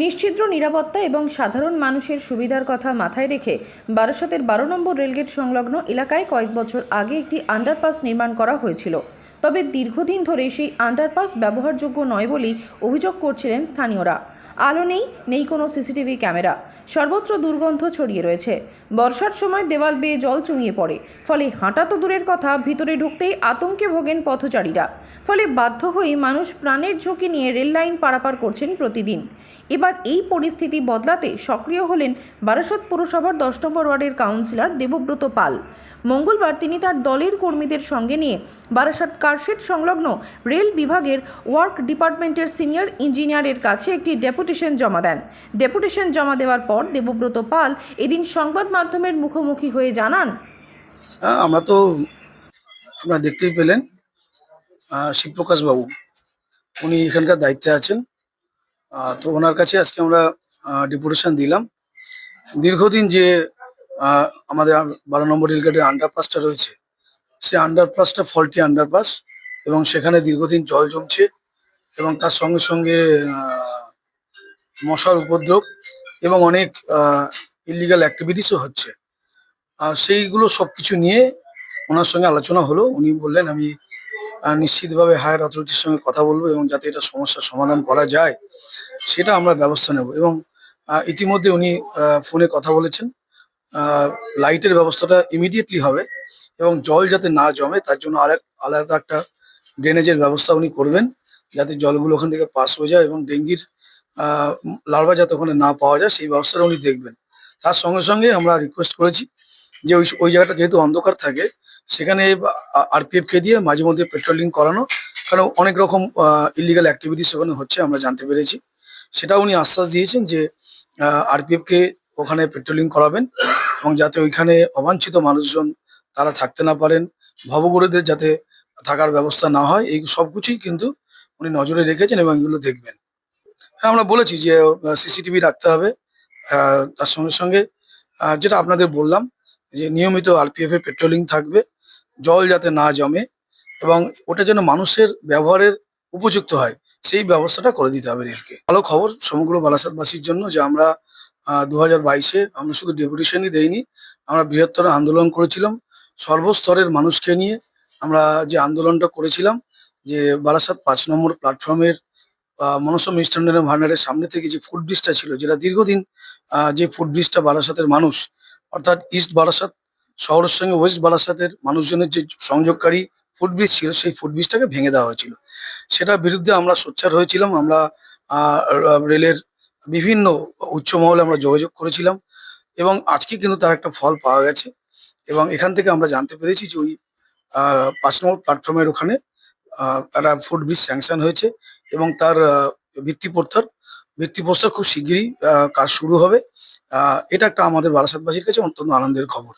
নিশ্ছিদ্র নিরাপত্তা এবং সাধারণ মানুষের সুবিধার কথা মাথায় রেখে বারাসতের বারো নম্বর রেলগেট সংলগ্ন এলাকায় কয়েক বছর আগে একটি আন্ডারপাস নির্মাণ করা হয়েছিল। তবে দীর্ঘদিন ধরে সেই আন্ডারপাস ব্যবহারযোগ্য নয় বলেই অভিযোগ করছিলেন স্থানীয়রা। আলো নেই নেই কোনো সিসিটিভি ক্যামেরা। সর্বত্র দুর্গন্ধ ছড়িয়ে রয়েছে। বর্ষার সময় দেওয়াল বেয়ে জল চুঁইয়ে পড়ে। ফলে হাঁটা তো দূরের কথা, ভিতরে ঢুকতেই আতঙ্কে ভোগেন পথচারীরা। ফলে বাধ্য হয়ে মানুষ প্রাণের ঝুঁকি নিয়ে রেল লাইন পারাপার করছেন প্রতিদিন। এবার এই পরিস্থিতি বদলাতে সক্রিয় হলেন বারাসত পুরসভার দশ নম্বর ওয়ার্ডের কাউন্সিলর দেবব্রত পাল। মঙ্গলবার তিনি তার দলের কর্মীদের সঙ্গে নিয়ে বারাসাত কারশেড সংলগ্ন রেল বিভাগের ওয়ার্ক ডিপার্টমেন্টের সিনিয়র ইঞ্জিনিয়ারের কাছে একটি ডেপুটেশন জমা দেন। ডেপুটেশন জমা দেওয়ার পর দেবব্রত পাল এদিন সংবাদ মাধ্যমের মুখোমুখি হয়ে জানান হ্যাঁ আমরা তো আপনারা দেখতেই পেলেন শিবপ্রকাশ বাবু। উনি এখানকার দায়িত্বে আছেন। তো ওনার কাছে আজকে আমরা ডেপুটেশন দিলাম। দীর্ঘদিন যে আমাদের বারো নম্বর রেলগেটের আন্ডারপাসটা রয়েছে সে আন্ডারপাসটা ফল্টি আন্ডারপাস এবং সেখানে দীর্ঘদিন জল জমছে এবং তার সঙ্গে সঙ্গে মশার উপদ্রব এবং অনেক ইলিগাল অ্যাক্টিভিটিসও হচ্ছে। সেইগুলো সব কিছু নিয়ে ওনার সঙ্গে আলোচনা হলো। উনি বললেন, আমি নিশ্চিতভাবে হায়ার অথরিটির সঙ্গে কথা বলব এবং যাতে এটা সমস্যার সমাধান করা যায়, সেটা আমরা ব্যবস্থা নেব। এবং ইতিমধ্যে উনি ফোনে কথা বলেছেন। লাইটের ব্যবস্থাটা ইমিডিয়েটলি হবে এবং জল যাতে না জমে, তার জন্য আরেক আলাদা একটা ড্রেনেজের ব্যবস্থা উনি করবেন, যাতে জলগুলো ওখান থেকে পাস হয়ে যায় এবং ডেঙ্গির লার্ভা যাতে ওখানে না পাওয়া যায়, সেই ব্যবস্থাটা উনি দেখবেন। তার সঙ্গে সঙ্গে আমরা রিকোয়েস্ট করেছি যে ওই ওই জায়গাটা যেহেতু অন্ধকার থাকে, সেখানে আরপিএফ কে দিয়ে মাঝে মধ্যে পেট্রোলিং করানো, কারণ অনেক রকম ইলিগাল অ্যাক্টিভিটিস ওখানে হচ্ছে, আমরা জানতে পেরেছি। সেটা উনি আশ্বাস দিয়েছেন যে আরপিএফ কে ওখানে পেট্রোলিং করাবেন এবং যাতে ওইখানে অবাঞ্ছিত মানুষজন তারা থাকতে না পারেন। ভবগুরুদের যাতে থাকার ব্যবস্থা না হয়, এই সবকিছুই কিন্তু উনি নজরে রেখেছেন এবং এগুলো দেখবেন। হ্যাঁ আমরা বলেছি যে সিসিটিভি রাখতে হবে। তার সঙ্গে সঙ্গে যেটা আপনাদের বললাম যে, নিয়মিত আরপিএফ এর পেট্রোলিং থাকবে, জল যাতে না জমে এবং ওটা যেন মানুষের ব্যবহারের উপযুক্ত হয়, সেই ব্যবস্থাটা করে দিতে হবে রেলকে। ভালো খবর সমগ্র বারাসাতবাসীর জন্য যে, আমরা দু হাজার বাইশে আমরা শুধু ডেপুটেশনই দেইনি, আমরা বৃহত্তর আন্দোলন করেছিলাম। সর্বস্তরের মানুষকে নিয়ে আমরা যে আন্দোলনটা করেছিলাম, যে বারাসাত পাঁচ নম্বর প্ল্যাটফর্মের মনসা মিষ্টান্নের ভান্ডারের সামনে থেকে যে ফুড ব্রিজটা ছিল, যেটা দীর্ঘদিন যে ফুড ব্রিজটা বারাসাতের মানুষ, অর্থাৎ ইস্ট বারাসাত, শহরের সঙ্গে ওয়েস্ট বারাসাতের মানুষজনের যে সংযোগকারী ফুট ব্রিজ ছিল, সেই ফুট ব্রিজটাকে ভেঙে দেওয়া হয়েছিল। সেটার বিরুদ্ধে আমরা সোচ্চার হয়েছিলাম, আমরা রেলের বিভিন্ন উচ্চ মহলে আমরা যোগাযোগ করেছিলাম এবং আজকে কিন্তু তার একটা ফল পাওয়া গেছে এবং এখান থেকে আমরা জানতে পেরেছি যে ওই পাঁচ নম্বর প্ল্যাটফর্মের ওখানে একটা ফুড ব্রিজ স্যাংশন হয়েছে এবং তার ভিত্তিপ্রস্তর ভিত্তিপ্রস্তর খুব আহ, কাজ শুরু হবে। এটা একটা আমাদের বারাসাতবাসীর কাছে অত্যন্ত আনন্দের খবর।